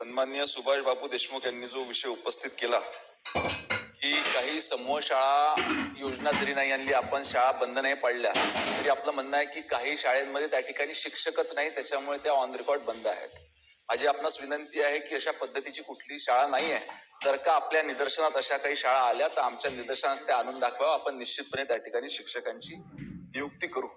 सन्माननीय सुभाष बाबू देशमुख यांनी जो विषय उपस्थित केला की काही समूह शाळा योजना जरी नाही आणली आपण शाळा बंद नाही पाडल्या तरी आपलं म्हणणं आहे की काही शाळेमध्ये त्या ठिकाणी शिक्षकच नाही त्याच्यामुळे त्या ऑन रेकॉर्ड बंद आहेत. माझी आपणास विनंती आहे की अशा पद्धतीची कुठली शाळा नाही आहे. जर का आपल्या निदर्शनात अशा काही शाळा आल्या तर आमच्या निदर्शनास त्या आणून दाखवा आपण निश्चितपणे त्या ठिकाणी शिक्षकांची नियुक्ती करू.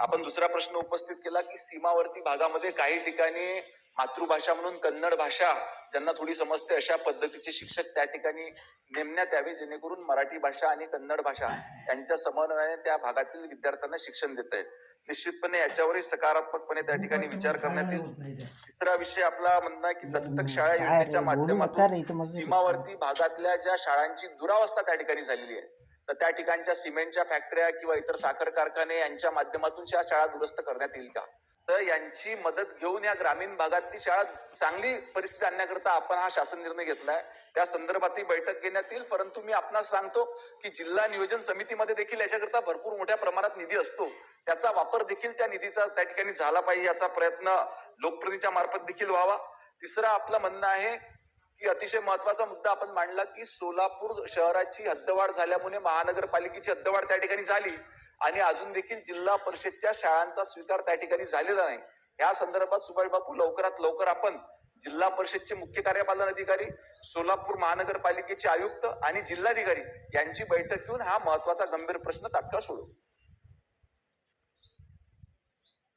आपण दुसरा प्रश्न उपस्थित केला की सीमावर्ती भागामध्ये काही ठिकाणी मातृभाषा म्हणून कन्नड भाषा ज्यांना थोडी समजते अशा पद्धतीचे शिक्षक त्या ठिकाणी नेमण्यात यावे जेणेकरून मराठी भाषा आणि कन्नड भाषा यांच्या समन्वयाने त्या भागातील विद्यार्थ्यांना शिक्षण देत आहेत निश्चितपणे याच्यावरही सकारात्मकपणे त्या ठिकाणी विचार करण्यात येईल. तिसरा विषय आपला म्हणणं की दत्तक शाळा योजनेच्या माध्यमातून सीमावर्ती भागातल्या ज्या शाळांची दुरावस्था त्या ठिकाणी झालेली आहे तर त्या ठिकाणच्या सिमेंटच्या फॅक्टऱ्या किंवा इतर साखर कारखाने यांच्या माध्यमातून त्या शाळा दुरुस्त करण्यात येईल का? तर यांची मदत घेऊन या ग्रामीण भागातली शाळा चांगली परिस्थिती आणण्याकरता आपण हा शासन निर्णय घेतलाय. त्या संदर्भातली बैठक घेण्यात येईल. परंतु मी आपणास सांगतो की जिल्हा नियोजन समितीमध्ये देखील याच्याकरता भरपूर मोठ्या प्रमाणात निधी असतो. त्याचा वापर देखील त्या निधीचा त्या ठिकाणी झाला पाहिजे याचा प्रयत्न लोकप्रतिनिधीच्या मार्फत देखील व्हावा. तिसरं आपलं म्हणणं आहे की अतिशय महत्त्वाचा मुद्दा आपण मांडला की सोलापूर शहराची हद्दवाढ झाल्यामुळे महानगरपालिकेची हद्दवाढ त्या ठिकाणी झाली आणि अजून देखील जिल्हा परिषदच्या शाळांचा स्वीकार त्या ठिकाणी झालेला नाही. या संदर्भात सुभाष बापू लवकरात लवकर आपण जिल्हा परिषदचे मुख्य कार्यपालन अधिकारी सोलापूर महानगरपालिकेचे आयुक्त आणि जिल्हाधिकारी यांची बैठक घेऊन हा महत्त्वाचा गंभीर प्रश्न तात्काळ सोडू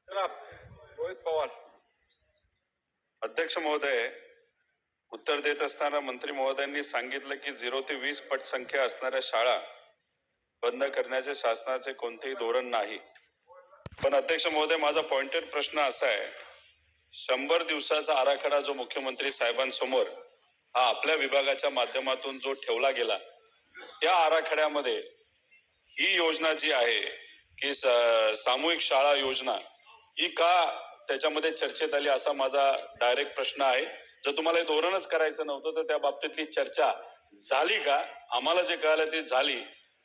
चला रोहित पवार. अध्यक्ष महोदय उत्तर देत असताना मंत्री महोदयांनी सांगितलं की झिरो ते वीस पटसंख्या असणाऱ्या शाळा बंद करण्याचे शासनाचे कोणतेही धोरण नाही. पण अध्यक्ष महोदय माझा पॉइंटेड प्रश्न असा आहे. शंभर दिवसाचा आराखडा जो मुख्यमंत्री साहेबांसमोर हा आपल्या विभागाच्या माध्यमातून जो ठेवला गेला त्या आराखड्यामध्ये ही योजना जी आहे की सामूहिक शाळा योजना ही का त्याच्यामध्ये चर्चेत आली असा माझा डायरेक्ट प्रश्न आहे. जर तुम्हाला हे धोरणच करायचं नव्हतं तर त्या बाबतीतली चर्चा झाली का? आम्हाला जे कळालं ती झाली.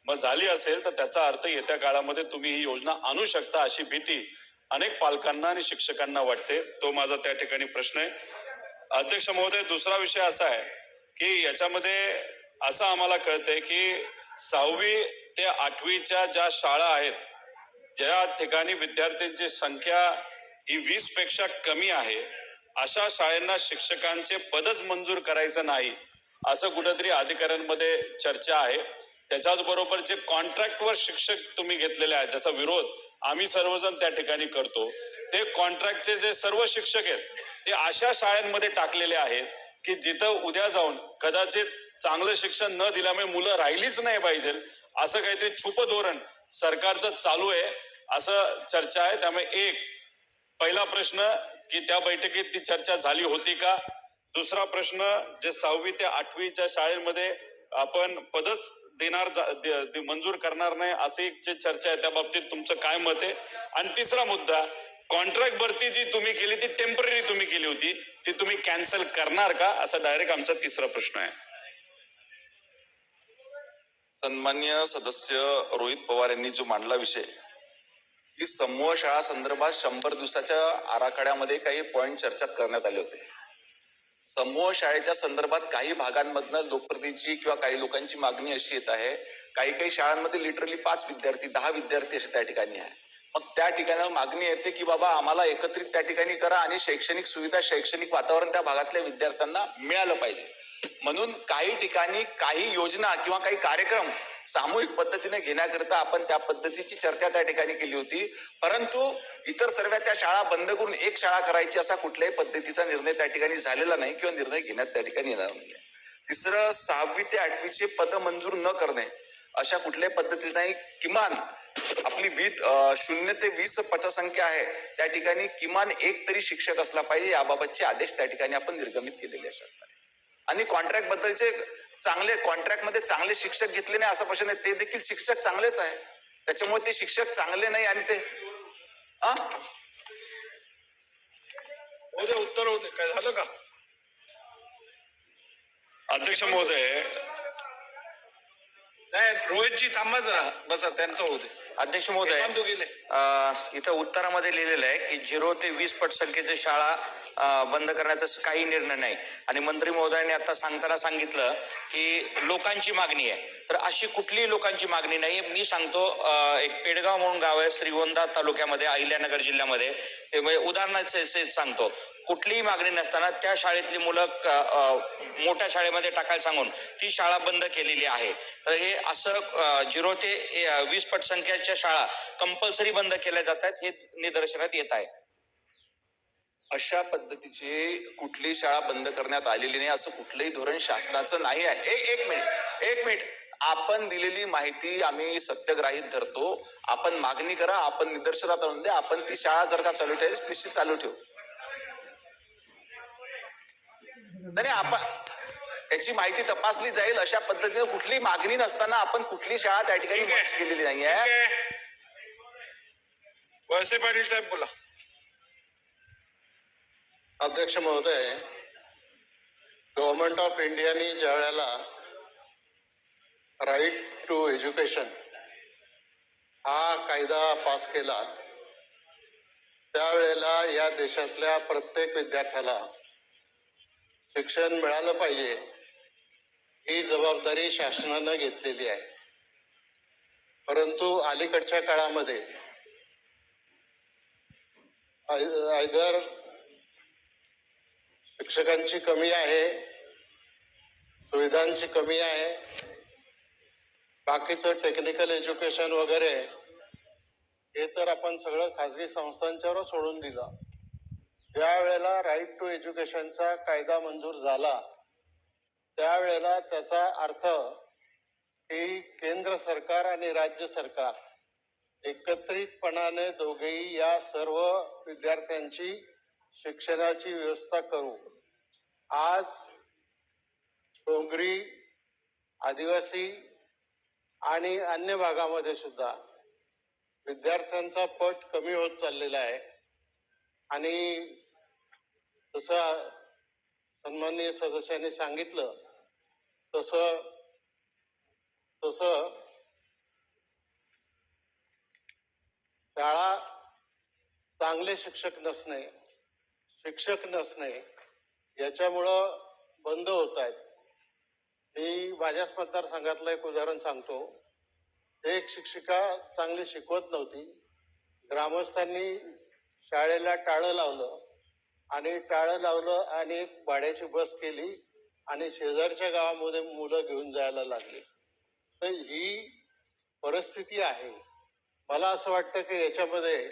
मग झाली असेल तर त्याचा अर्थ येत्या काळामध्ये तुम्ही ही योजना आणू शकता अशी भीती अनेक पालकांना आणि शिक्षकांना वाटते. तो माझा त्या ठिकाणी प्रश्न आहे. अध्यक्ष महोदय दुसरा विषय असा आहे की याच्यामध्ये असं आम्हाला कळतंय की सहावी ते आठवीच्या ज्या शाळा आहेत ज्या ठिकाणी विद्यार्थ्यांची संख्या ही वीसपेक्षा कमी आहे. अशा शाळांना शिक्षकांचे पदच मंजूर करायचं नाही असं कुठेतरी अधिकाऱ्यांमध्ये चर्चा आहे. त्याच्याच बरोबर जे कॉन्ट्रॅक्टवर शिक्षक तुम्ही घेतलेले आहेत ज्याचा विरोध आम्ही सर्वजण त्या ठिकाणी करतो. ते कॉन्ट्रॅक्टचे जे सर्व शिक्षक आहेत ते अशा शाळांमध्ये टाकलेले आहेत की जिथं उद्या जाऊन कदाचित चांगलं शिक्षण न दिल्यामुळे मुलं राहिलीच नाही पाहिजे असं काहीतरी छुप धोरण सरकारचं चालू आहे असं चर्चा आहे. त्यामुळे एक पहिला प्रश्न की त्या बैठकीत ती चर्चा झाली होती का? दुसरा प्रश्न जे सहावी ते आठवीच्या शाळेमध्ये आपण पदच देणार दे- मंजूर करणार नाही असे एक जे चर्चा आहे त्या बाबतीत तुमचं काय मत आहे? आणि तिसरा मुद्दा कॉन्ट्रॅक्ट भरती जी तुम्ही केली ती टेंपररी तुम्ही केली होती ती तुम्ही कॅन्सल करणार का? असा डायरेक्ट आमचा तिसरा प्रश्न आहे. सन्मान्य सदस्य रोहित पवार यांनी जो मांडला विषय की समूह शाळा संदर्भात शंभर दिवसाच्या आराखड्यामध्ये काही पॉईंट चर्चेत करण्यात आले होते. समूह शाळेच्या संदर्भात काही भागांमधनं लोकप्रतिनिधीची किंवा काही लोकांची मागणी अशी येत आहे काही काही शाळांमध्ये लिटरली पाच विद्यार्थी दहा विद्यार्थी असे त्या ठिकाणी आहे. मग त्या ठिकाणी मागणी येते की बाबा आम्हाला एकत्रित त्या ठिकाणी करा आणि शैक्षणिक सुविधा शैक्षणिक वातावरण त्या भागातल्या विद्यार्थ्यांना मिळालं पाहिजे. म्हणून काही ठिकाणी काही योजना किंवा काही कार्यक्रम सामूहिक पद्धतीने घेण्याकरिता आपण त्या पद्धतीची चर्चा त्या ठिकाणी केली होती. परंतु इतर सर्व त्या शाळा बंद करून एक शाळा करायची असा कुठल्याही पद्धतीचा निर्णय त्या ठिकाणी झालेला नाही किंवा निर्णय घेण्यात त्या ठिकाणी येणार नाही. तिसरं सहावी ते आठवीचे पद मंजूर न करणे अशा कुठल्याही पद्धतीने नाही. किमान आपली वीज शून्य ते वीस पटसंख्या आहे. त्या ठिकाणी किमान एक तरी शिक्षक असला पाहिजे. याबाबतचे आदेश त्या ठिकाणी आपण निर्गमित केलेले असे असतात. आणि कॉन्ट्रॅक्ट बद्दलचे चांगले कॉन्ट्रॅक्टमध्ये चांगले शिक्षक घेतले नाही असा प्रश्न नाही. ते देखील शिक्षक चांगलेच आहे. त्याच्यामुळे ते शिक्षक चांगले नाही आणि ते उत्तर होऊ दे. काय झालं का? अध्यक्ष महोदय नाही रोहितजी थांबा जरा. बसा त्यांचं होऊ दे. अध्यक्ष महोदय हेमंत तू गेले अ, इथं उत्तरामध्ये लिहिलेलं आहे की झिरो ते वीस पट संख्येच्या शाळा अ, बंद करण्याचा काही निर्णय नाही. आणि मंत्री महोदयांनी आता सांगताना सांगितलं की लोकांची मागणी आहे. तर अशी कुठलीही लोकांची मागणी नाही. मी सांगतो अ, एक पेडगाव म्हणून गाव आहे श्रीगोंदा तालुक्यामध्ये अहिल्यानगर जिल्ह्यामध्ये. ते म्हणजे उदाहरणाचे से- सांगतो. कुठलीही मागणी नसताना त्या शाळेतली मुलं मोठ्या शाळेमध्ये टाकायला सांगून ती शाळा बंद केलेली आहे. तर हे असं झिरो ते वीस पट संख्याच्या शाळा कंपल्सरी बंद केल्या जात आहेत हे निदर्शनात येत आहे. अशा पद्धतीची कुठलीही शाळा बंद करण्यात आलेली नाही असं कुठलंही धोरण शासनाचं नाही आहे. एक एक मिनिट एक मिनिट. आपण दिलेली माहिती आम्ही सत्यग्राहीत धरतो. आपण मागणी करा आपण निदर्शनात आणून द्या. आपण ती शाळा जर का चालू ठेवायची निश्चित चालू ठेवू. नाही नाही, आपण त्याची माहिती तपासली जाईल अशा पद्धतीने कुठली मागणी नसताना आपण कुठली शाळा त्या ठिकाणी ठीक आहे. केलेली नाही ठीक आहे आहे. वळसे पाटील साहेब बोला अध्यक्ष महोदय गव्हर्नमेंट ऑफ इंडियाने ज्या वेळेला राईट टू एज्युकेशन हा कायदा पास केला त्यावेळेला या देशातल्या प्रत्येक विद्यार्थ्याला शिक्षण मिळालं पाहिजे ही जबाबदारी शासनानं घेतलेली आहे. परंतु अलीकडच्या काळामध्ये आयदर शिक्षकांची कमी आहे सुविधांची कमी आहे बाकीचं टेक्निकल एज्युकेशन वगैरे हे तर आपण सगळं खाजगी संस्थांच्यावर सोडून दिलं. ज्यावेळेला राईट टू एज्युकेशनचा कायदा मंजूर झाला त्यावेळेला त्याचा अर्थ की केंद्र सरकार आणि राज्य सरकार एकत्रितपणाने दोघेही या सर्व विद्यार्थ्यांची शिक्षणाची व्यवस्था करू. आज डोंगरी आदिवासी आणि अन्य भागामध्ये सुद्धा विद्यार्थ्यांचा पट कमी होत चाललेला आहे. आणि तसं सन्माननीय सदस्यांनी सांगितलं तसं तसं शाळा चांगले शिक्षक नसणे शिक्षक नसणे याच्यामुळं बंद होत आहेत. मी माझ्याच मतदारसंघातलं एक उदाहरण सांगतो. एक शिक्षिका चांगली शिकवत नव्हती. ग्रामस्थांनी शाळेला टाळं लावलं. आणि टाळं लावलं आणि एक भाड्याची बस केली आणि शेजारच्या गावामध्ये मुलं घेऊन जायला लागली. तर ही परिस्थिती आहे. मला असं वाटतं की याच्यामध्ये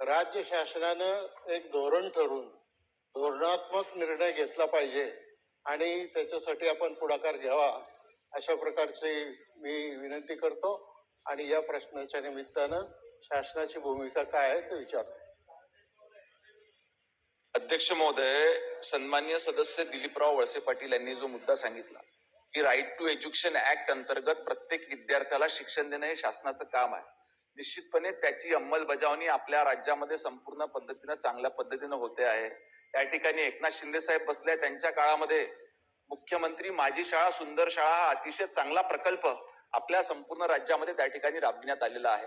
राज्य शासनानं एक धोरण ठरून धोरणात्मक निर्णय घेतला पाहिजे आणि त्याच्यासाठी आपण पुढाकार घ्यावा अशा प्रकारची मी विनंती करतो आणि या प्रश्नाच्या निमित्तानं शासनाची भूमिका काय आहे ते विचारतो. अध्यक्ष महोदय सन्मान्य सदस्य दिलीपराव वळसे पाटील यांनी जो मुद्दा सांगितला की राईट टू एज्युकेशन ऍक्ट अंतर्गत प्रत्येक विद्यार्थ्याला शिक्षण देणं हे शासनाचं काम आहे. निश्चितपणे त्याची अंमलबजावणी आपल्या राज्यामध्ये संपूर्ण पद्धतीनं चांगल्या पद्धतीनं होते आहे. या ठिकाणी एकनाथ शिंदे साहेब बसले त्यांच्या काळामध्ये मुख्यमंत्री माझी शाळा सुंदर शाळा हा अतिशय चांगला प्रकल्प आपल्या संपूर्ण राज्यामध्ये त्या ठिकाणी राबविण्यात आलेला आहे.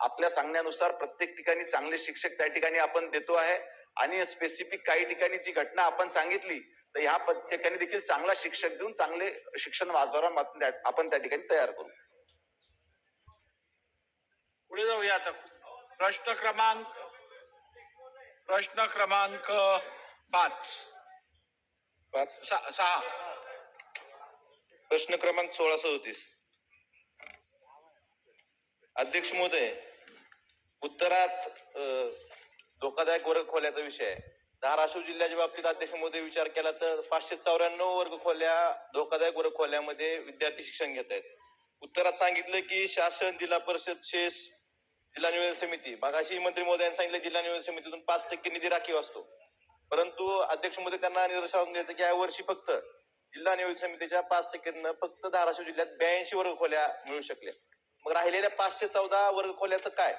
आपल्या सांगण्यानुसार प्रत्येक ठिकाणी चांगले शिक्षक त्या ठिकाणी आपण देतो आहे. आणि स्पेसिफिक काही ठिकाणी जी घटना आपण सांगितली तर ह्या ठिकाणी देखील चांगला शिक्षक देऊन चांगले शिक्षण वातावरण आपण त्या- ठिकाणी तयार करू. पुढे जाऊया आता. प्रश्न क्रमांक प्रश्न क्रमांक पाच. पाच. सहा सहा. प्रश्न क्रमांक सोळा सदोतीस. अध्यक्ष महोदय उत्तरात धोकादायक वर्ग खोल्याचा विषय आहे. धाराशिव जिल्ह्याच्या बाबतीत अध्यक्ष महोदय विचार केला तर पाचशे चौऱ्याण्णव वर्ग खोल्या धोकादायक वर्ग खोल्यामध्ये विद्यार्थी शिक्षण घेत आहेत. उत्तरात सांगितलं की शासन जिल्हा परिषद शेष जिल्हा नियोजन समिती मागाशी मंत्री महोदयांनी सांगितलं जिल्हा नियोजन समितीतून पाच टक्के निधी राखीव असतो. परंतु अध्यक्ष महोदय त्यांना निदर्शन द्यायचं की यावर्षी फक्त जिल्हा नियोजन समितीच्या पाच टक्क्यांना फक्त धाराशिव जिल्ह्यात ब्याऐंशी वर्ग खोल्या मिळू शकल्या. मग राहिलेल्या पाचशे चौदा वर्ग खोल्याचं काय?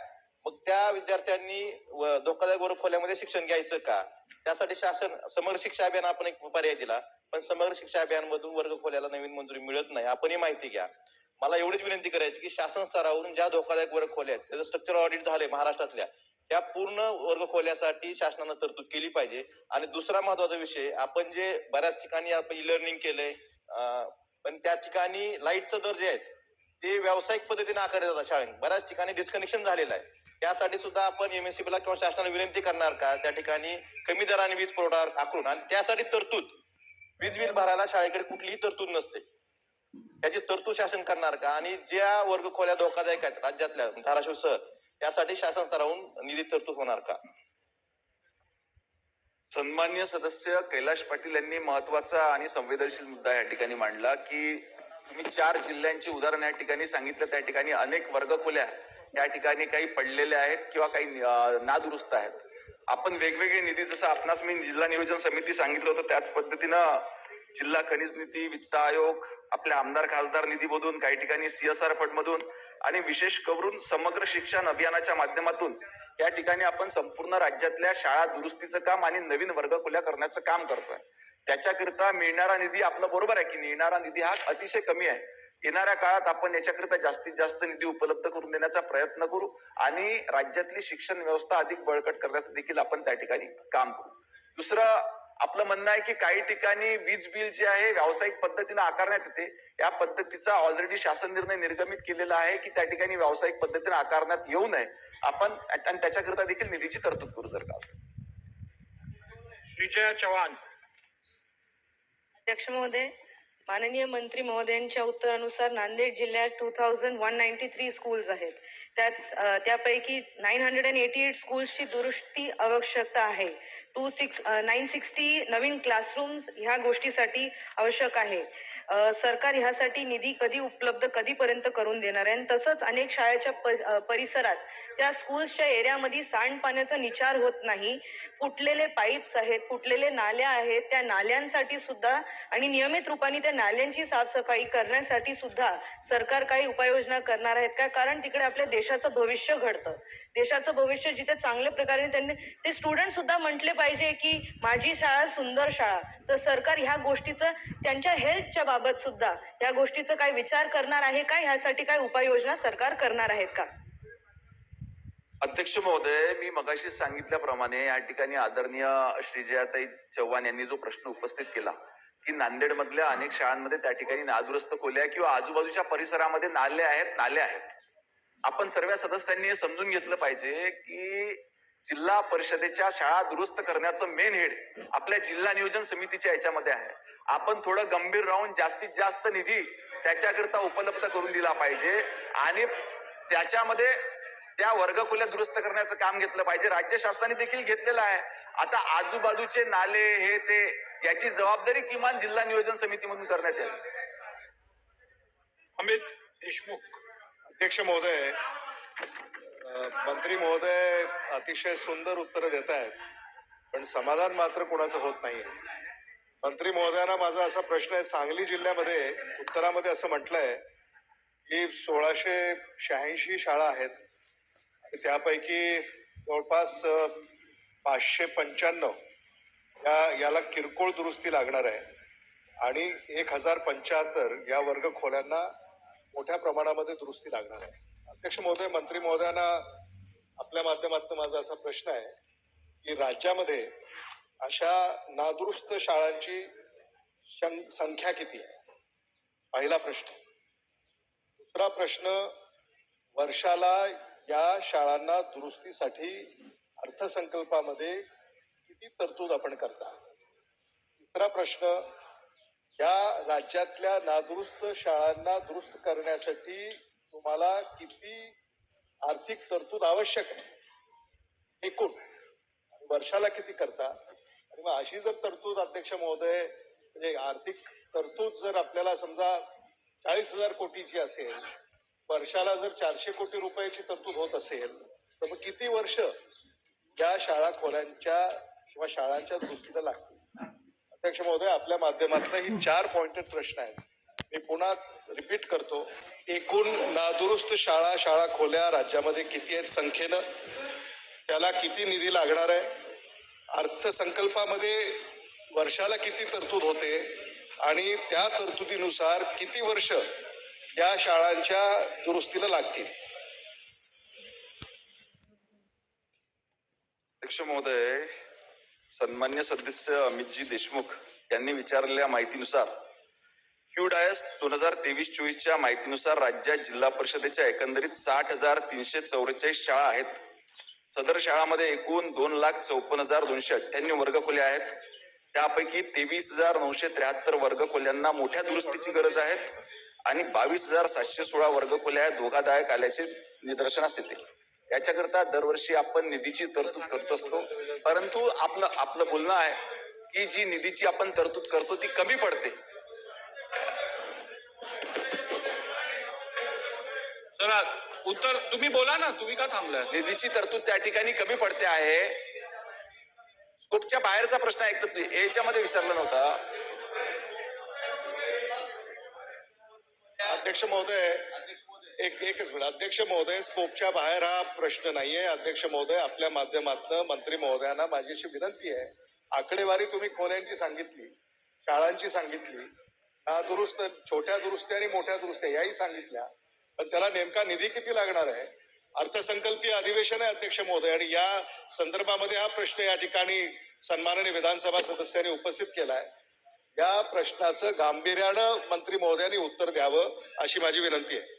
मग त्या विद्यार्थ्यांनी धोकादायक वर्ग खोल्यामध्ये शिक्षण घ्यायचं का? त्यासाठी शासन समग्र शिक्षा अभियान आपण एक पर्याय दिला. पण समग्र शिक्षा अभियान मधून वर्ग खोल्याला नवीन मंजुरी मिळत नाही. आपण ही माहिती घ्या. मला एवढीच विनंती करायची की शासन स्तरावरून ज्या धोकादायक वर्ग खोल्या आहेत त्याचं स्ट्रक्चर ऑडिट झाले महाराष्ट्रातल्या त्या पूर्ण वर्ग खोल्यासाठी शासनानं तरतूद केली पाहिजे. आणि दुसरा महत्त्वाचा विषय आपण जे बऱ्याच ठिकाणी आपण ई लर्निंग केलंय पण त्या ठिकाणी लाईटचं दर जे आहेत. ते व्यावसायिक पद्धतीने आकारले जातात शाळेत. बऱ्याच ठिकाणी डिस्कनेक्शन झालेलं आहे. त्यासाठी सुद्धा आपण एमएससीबीला किंवा शासनाला विनंती करणार का? त्या ठिकाणी कमी दराने वीज पुरवठा आखून आणि त्यासाठी तरतूद. वीज बिल भरायला शाळेकडे कुठलीही तरतूद नसते. याची तरतूद शासन करणार का? आणि ज्या वर्ग खोल्या धोकादायक आहेत राज्यातल्या धाराशिव सह त्यासाठी शासन स्तरावरून निधी तरतूद होणार का? सन्मान्य सदस्य कैलाश पाटील यांनी महत्त्वाचा आणि संवेदनशील मुद्दा या ठिकाणी मांडला की मी चार जिल्ह्यांची उदाहरण या ठिकाणी सांगितलं. त्या ठिकाणी अनेक वर्गखोल्या या ठिकाणी काही पडलेल्या आहेत किंवा काही नादुरुस्त आहेत. आपण वेगवेगळे निधी जसं आपणास मी जिल्हा नियोजन समिती सांगितलं होतं त्याच पद्धतीनं जिल्हा खनिज निधी वित्त आयोग आपल्या आमदार खासदार निधीमधून काही ठिकाणी सीएसआर फंडमधून आणि विशेष करून समग्र शिक्षण अभियानाच्या माध्यमातून या ठिकाणी आपण संपूर्ण राज्यातल्या शाळा दुरुस्तीचं काम आणि नवीन वर्ग खुल्या करण्याचं काम करतोय. त्याच्याकरिता मिळणारा निधी आपलं बरोबर आहे की मिळणारा निधी हा अतिशय कमी आहे. येणाऱ्या काळात आपण याच्याकरिता जास्तीत जास्त निधी उपलब्ध करून देण्याचा प्रयत्न करू आणि राज्यातली शिक्षण व्यवस्था अधिक बळकट करण्याचं देखील आपण त्या ठिकाणी काम करू. दुसरं आपलं म्हणणं आहे की काही ठिकाणी वीज बिल जे आहे व्यावसायिक पद्धतीने आकारण्यात येते. या पद्धतीचा ऑलरेडी शासन निर्णय निर्गमित केलेला आहे की त्या ठिकाणी व्यावसायिक पद्धतीने आकारण्यात येऊ नये. आपण आणि त्याच्याकरिता देखील निधीची तरतूद करू जर का असेल. विजया चव्हाण. अध्यक्ष महोदय माननीय मंत्री महोदयांच्या उत्तरानुसार नांदेड जिल्ह्यात two thousand one ninety three schools आहेत. त्यात त्यापैकी nine hundred and eighty eight स्कूल्सची दुरुस्ती आवश्यकता आहे. टू सिक्स नाईन सिक्स्टी नवीन क्लासरूम्स ह्या गोष्टीसाठी आवश्यक आहे. सरकार ह्यासाठी निधी कधी उपलब्ध कधीपर्यंत करून देणार आहे? आणि तसंच अनेक शाळेच्या परिसरात त्या स्कूल्सच्या एरियामध्ये सांडपाण्याचा निचार होत नाही. फुटलेले पाईप्स आहेत फुटलेले नाल्या आहेत त्या नाल्यांसाठी सुद्धा आणि नियमित रूपाने त्या नाल्यांची साफसफाई करण्यासाठी सुद्धा सरकार काही उपाययोजना करणार आहेत का? कारण तिकडे आपल्या देशाचं भविष्य घडतं. देशाचं भविष्य जिथे चांगल्या प्रकारे त्यांनी ते स्टुडंट सुद्धा म्हटले पाहिजे की माझी शाळा सुंदर शाळा. तर सरकार ह्या गोष्टीचं त्यांच्या हेल्थच्या बाबत सुद्धा या गोष्टीचा काय विचार करणार आहे का? ह्यासाठी काय उपाययोजना सरकार करणार आहेत का? अध्यक्ष महोदय मी मगाशी सांगितल्याप्रमाणे या ठिकाणी आदरणीय श्रीजयाताई चव्हाण यांनी जो प्रश्न उपस्थित केला की नांदेड मधल्या अनेक शाळांमध्ये त्या ठिकाणी नादुरुस्त खोल्या किंवा आजूबाजूच्या परिसरामध्ये नाले आहेत नाले आहेत. आपण सर्व सदस्यांनी हे समजून घेतलं पाहिजे की जिल्हा परिषदेच्या शाळा दुरुस्त करण्याचं मेन हेड आपल्या जिल्हा नियोजन समितीच्या याच्यामध्ये आहे. आपण थोडं गंभीर राहून जास्तीत जास्त निधी त्याच्याकरता उपलब्ध करून दिला पाहिजे आणि त्याच्यामध्ये त्या वर्गखोल्या दुरुस्त करण्याचं काम घेतलं पाहिजे. राज्य शासनाने देखील घेतलेलं आहे. आता आजूबाजूचे नाले हे ते याची जबाबदारी किमान जिल्हा नियोजन समितीमधून करण्यात येईल. अमित देशमुख. अध्यक्ष महोदय मंत्री महोदय अतिशय सुंदर उत्तरं देत आहेत पण समाधान मात्र कोणाचं होत नाही मंत्री महोदयांना माझा असा प्रश्न आहे सांगली जिल्ह्यामध्ये उत्तरामध्ये असं म्हटलंय की सोळाशे शहाऐंशी शाळा आहेत आणि त्यापैकी जवळपास पाचशे पंच्याण्णव या याला किरकोळ दुरुस्ती लागणार आहे. आणि एक हजार पंच्याहत्तर या वर्ग खोल्यांना मोठ्या प्रमाणामध्ये दुरुस्ती लागणार आहे. अध्यक्ष महोदय मंत्री महोदयांना आपल्या माध्यमातून माझा असा प्रश्न आहे की राज्यामध्ये अशा नादुरुस्त शाळांची संख्या किती आहे? पहिला प्रश्न. दुसरा प्रश्न वर्षाला या शाळांना दुरुस्तीसाठी अर्थसंकल्पामध्ये किती तरतूद आपण करता? तिसरा प्रश्न या राज्यातल्या नादुरुस्त शाळांना दुरुस्त करण्यासाठी तुम्हाला किती आर्थिक तरतूद आवश्यक आहे? एकूण. आणि वर्षाला किती करता? आणि मग अशी जर तरतूद अध्यक्ष महोदय म्हणजे आर्थिक तरतूद जर आपल्याला समजा चाळीस हजार कोटीची असेल वर्षाला जर चारशे कोटी रुपयाची तरतूद होत असेल तर मग किती वर्ष या शाळा खोल्यांच्या किंवा शाळांच्या दृष्टीला लागतील? अध्यक्ष महोदय आपल्या माध्यमातून ही चार पॉइंटेड प्रश्न आहेत. मी पुन्हा रिपीट करतो. एकूण नादुरुस्त शाळा शाळा खोल्या राज्यामध्ये किती आहेत संख्येनं? त्याला किती निधी लागणार आहे? अर्थसंकल्पामध्ये वर्षाला किती तरतूद होते? आणि त्या तरतुदीनुसार किती वर्ष या शाळांच्या दुरुस्तीला लागतील? अध्यक्ष महोदय सन्मान्य सदस्य अमितजी देशमुख यांनी विचारलेल्या माहितीनुसार क्यूडायस दोन हजार तेवीस चोवीसच्या माहितीनुसार राज्यात जिल्हा परिषदेच्या एकंदरीत साठ हजार तीनशे चौवेचाळीस शाळा आहेत. सदर शाळामध्ये एकूण दोन लाख चौपन्न हजार दोनशे अठ्ठ्याण्णव वर्गखोल्या आहेत. त्यापैकी तेवीस हजार नऊशे त्र्याहत्तर वर्गखोल्यांना मोठ्या दुरुस्तीची गरज आहे आणि बावीस हजार सातशे सोळा वर्गखोल्या धोकादायक आल्याचे निदर्शनास येते. याच्याकरता दरवर्षी आपण निधीची तरतूद करत असतो. परंतु आपलं आपलं बोलणं आहे की जी निधीची आपण तरतूद करतो ती कमी पडते. चला उत्तर तुम्ही बोला ना तुम्ही का थांबलाय निधीची तरतूद त्या ठिकाणी कमी पडते आहे. स्कोपच्या बाहेरचा प्रश्न आहे एक तर याच्यामध्ये विचारला नव्हता. अध्यक्ष महोदय एक एकच मिनिट. अध्यक्ष महोदय स्कोपच्या बाहेर हा प्रश्न नाहीये. अध्यक्ष महोदय आपल्या माध्यमातून मंत्री महोदयांना माझी अशी विनंती आहे. आकडेवारी तुम्ही खोल्यांची सांगितली शाळांची सांगितली हा दुरुस्त छोट्या दुरुस्त्या आणि मोठ्या दुरुस्त्या याही सांगितल्या. पण त्याला नेमका निधी किती लागणार आहे? अर्थसंकल्पीय अधिवेशन आहे अध्यक्ष महोदय आणि या संदर्भामध्ये हा प्रश्न या ठिकाणी सन्माननीय विधानसभा सदस्यांनी उपस्थित केला आहे या प्रश्नाचं गांभीर्यानं मंत्री महोदयांनी उत्तर द्यावं अशी माझी विनंती आहे.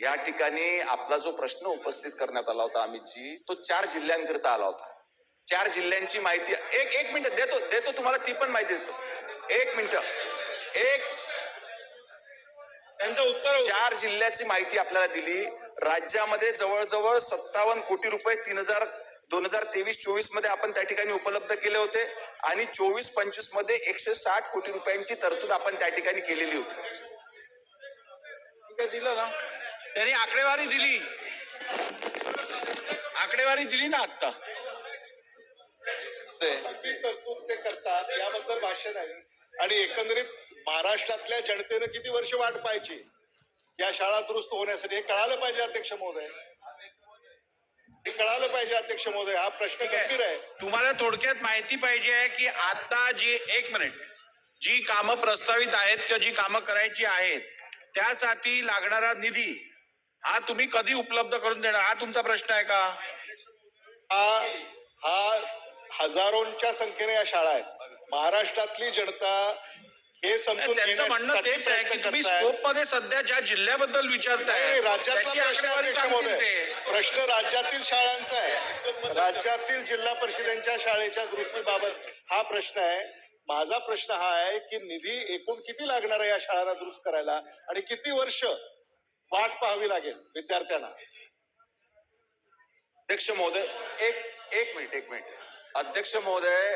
या ठिकाणी आपला जो प्रश्न उपस्थित करण्यात आला होता अमितजी तो चार जिल्ह्यांकरिता आला होता. चार जिल्ह्यांची माहिती एक एक मिनिट देतो देतो तुम्हाला ती पण माहिती देतो. एक मिनिट. एक त्यांचं उत्तर चार जिल्ह्याची माहिती आपल्याला दिली. राज्यामध्ये जवळजवळ सत्तावन्न कोटी रुपये तीन हजार दोन हजार तेवीस चोवीसमध्ये आपण त्या ठिकाणी उपलब्ध केले होते. आणि चोवीस पंचवीसमध्ये एकशे साठ कोटी रुपयांची तरतूद आपण त्या ठिकाणी केलेली होती. दिलं ना. त्यांनी आकडेवारी दिली. आकडेवारी दिली ना आता ते करतात याबद्दल भाष्य नाही. आणि एकंदरीत महाराष्ट्रातल्या जनतेनं किती वर्ष वाट पाहायची? या शाळा दुरुस्त होण्यासाठी हे कळालं पाहिजे अध्यक्ष महोदय? हे कळालं पाहिजे अध्यक्ष महोदय? हा प्रश्न गंभीर आहे. तुम्हाला थोडक्यात माहिती पाहिजे आहे की आता जी एक मिनिट. जी कामं प्रस्तावित आहेत किंवा जी कामं करायची आहेत त्यासाठी लागणारा निधी हा तुम्ही कधी उपलब्ध करून देणार? हा तुमचा प्रश्न आहे का? हा हा हजारोंच्या संख्येने या शाळा आहेत. महाराष्ट्रातली जनता हे समजून त्यांचं म्हणणं तेच आहे की तुम्ही. स्कोपमध्ये सध्या ज्या जिल्ह्याबद्दल विचारताय राज्यातला प्रश्न. प्रश्न राज्यातील शाळांचा आहे. राज्यातील जिल्हा परिषदेच्या शाळेच्या दुरुस्तीबाबत हा प्रश्न आहे. माझा प्रश्न हा आहे की निधी एकूण किती लागणार आहे या शाळांना दुरुस्त करायला आणि किती वर्ष वाट पाहावी लागेल विद्यार्थ्यांना? अध्यक्ष महोदय एक एक मिनिट एक मिनिट. अध्यक्ष महोदय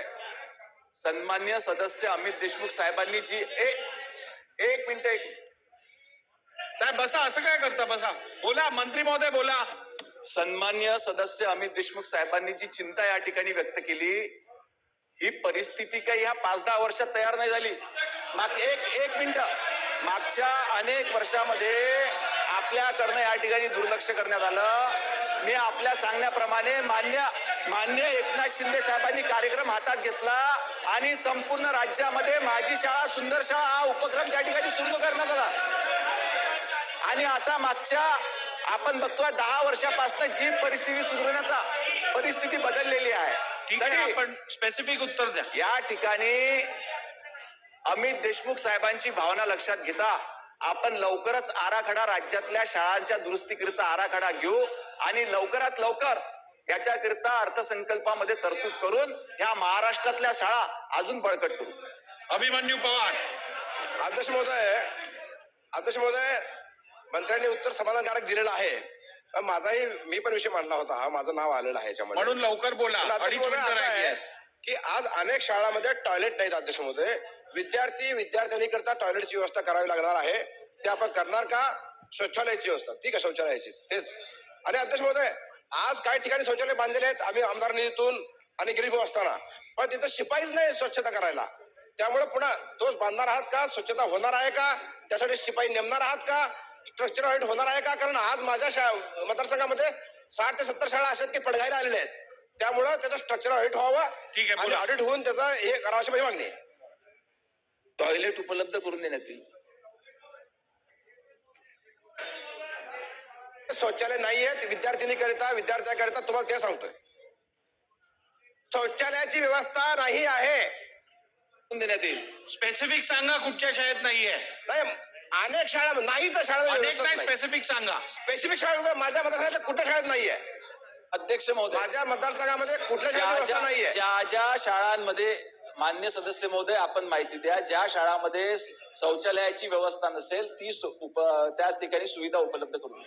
सन्मान्य सदस्य अमित देशमुख साहेबांनी जी एक एक मिनिट एक नाही बसा असं काय करता बसा. बोला मंत्री महोदय बोला. सन्मान्य सदस्य अमित देशमुख साहेबांनी जी चिंता या ठिकाणी व्यक्त केली ही परिस्थिती काही ह्या पाच दहा वर्षात तयार नाही झाली. माग एक एक मिनिट. मागच्या अनेक वर्षामध्ये आपल्याकडनं या ठिकाणी दुर्लक्ष करण्यात आलं. मी आपल्या सांगण्याप्रमाणे मान्य मान्य एकनाथ शिंदे साहेबांनी कार्यक्रम हातात घेतला आणि संपूर्ण राज्यामध्ये माझी शाळा सुंदर शाळा हा उपक्रम त्या ठिकाणी सुरू करण्यात आला. आणि आता मागच्या आपण बघतोय दहा वर्षापासून जी परिस्थिती सुधारण्याचा परिस्थिती बदललेली आहे. तरी आपण स्पेसिफिक उत्तर द्या. या ठिकाणी अमित देशमुख साहेबांची भावना लक्षात घेता आपण लवकरच आराखडा राज्यातल्या शाळांच्या दुरुस्तीकरिता आराखडा घेऊ आणि लवकरात लवकर याच्याकरिता अर्थसंकल्पामध्ये तरतूद करून ह्या महाराष्ट्रातल्या शाळा अजून बळकट करू. अभिमन्यू पवार. अध्यक्ष महोदय अध्यक्ष महोदय मंत्र्यांनी उत्तर समाधानकारक दिलेलं आहे. पण माझाही मी पण विषय मांडला होता. हा माझं नाव आलेलं आहे याच्यामध्ये. म्हणून लवकर बोला. आहे. की आज अनेक शाळांमध्ये टॉयलेट नाहीत अध्यक्ष महोदय. विद्यार्थी विद्यार्थ्यांनी करता टॉयलेटची व्यवस्था करावी लागणार आहे. ते आपण करणार का? शौचालयाची व्यवस्था. ठीक आहे शौचालयाची तेच. आणि अध्यक्ष महोदय आज काही ठिकाणी शौचालय बांधलेले आहेत. आम्ही आमदार निधीतून आणि गरीब असताना. पण तिथं शिपाईच नाही स्वच्छता करायला. त्यामुळे पुन्हा तोच बांधणार आहात का? स्वच्छता होणार आहे का? त्यासाठी शिपाई नेमणार आहात का? स्ट्रक्चर ऑडिट होणार आहे का? कारण आज माझ्या शा मतदारसंघामध्ये साठ ते सत्तर शाळा अशा आहेत की पडघायला आलेल्या आहेत. त्यामुळं त्याचं स्ट्रक्चर ऑडिट व्हावं ठीक आहे, आणि बोला. ऑडिट होऊन त्याचा हे करावं अशी माझी मागणी आहे. टॉयलेट उपलब्ध करून देण्यात येईल. शौचालय नाही आहेत विद्यार्थिनीकरिता विद्यार्थ्याकरिता तुम्हाला ते सांगतोय. शौचालयाची व्यवस्था नाही आहे. देण्यात येईल? स्पेसिफिक सांगा कुठच्या शाळेत नाहीये. नाही अनेक शाळा नाहीच शाळा अनेक नाही स्पेसिफिक सांगा. स्पेसिफिक शाळा माझ्या मतदारसंघात कुठल्या शाळेत नाहीये? अध्यक्ष महोदय. माझ्या मतदारसंघामध्ये कुठल्या शाळेत ज्या व्यवस्था ज्या नाहीये? ज्या ज्या शाळांमध्ये मान्य सदस्य महोदय आपण माहिती द्या ज्या शाळांमध्ये शौचालयाची व्यवस्था नसेल ती उप- त्याच ठिकाणी सुविधा उपलब्ध करून